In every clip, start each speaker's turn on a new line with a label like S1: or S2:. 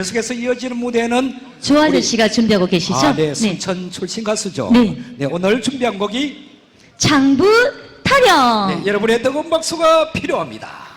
S1: 계속해서 이어지는 무대는
S2: 조아재 씨가 준비하고 계시죠?
S1: 아, 네, 네. 순천 출신 가수죠.
S2: 네. 네.
S1: 오늘 준비한 곡이
S2: 장부 타령.
S1: 네, 여러분의 뜨거운 박수가 필요합니다.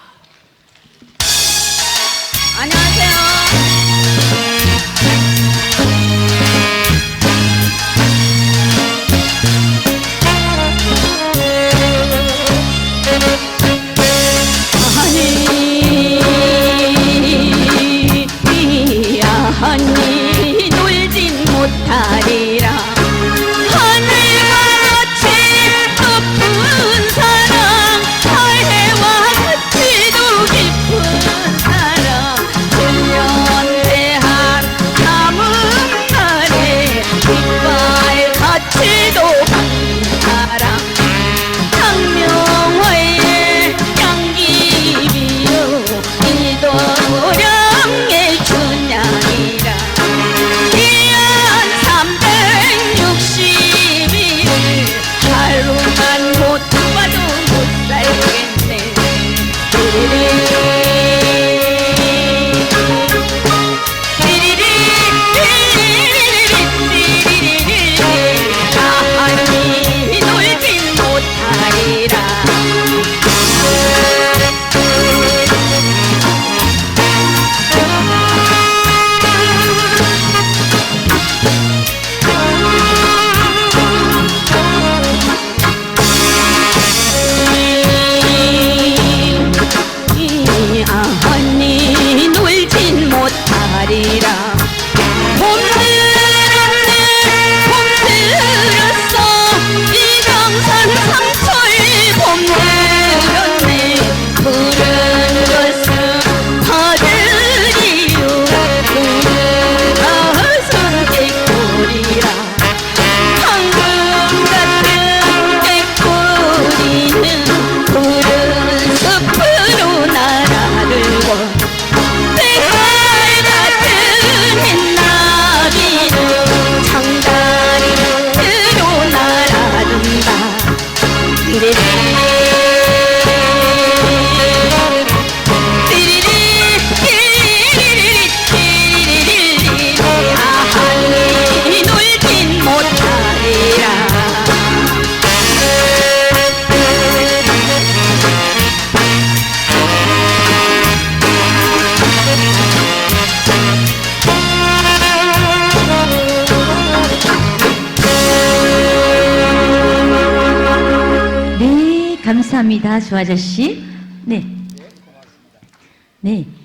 S2: 감사합니다, 조 아저씨. 네. 네. 네.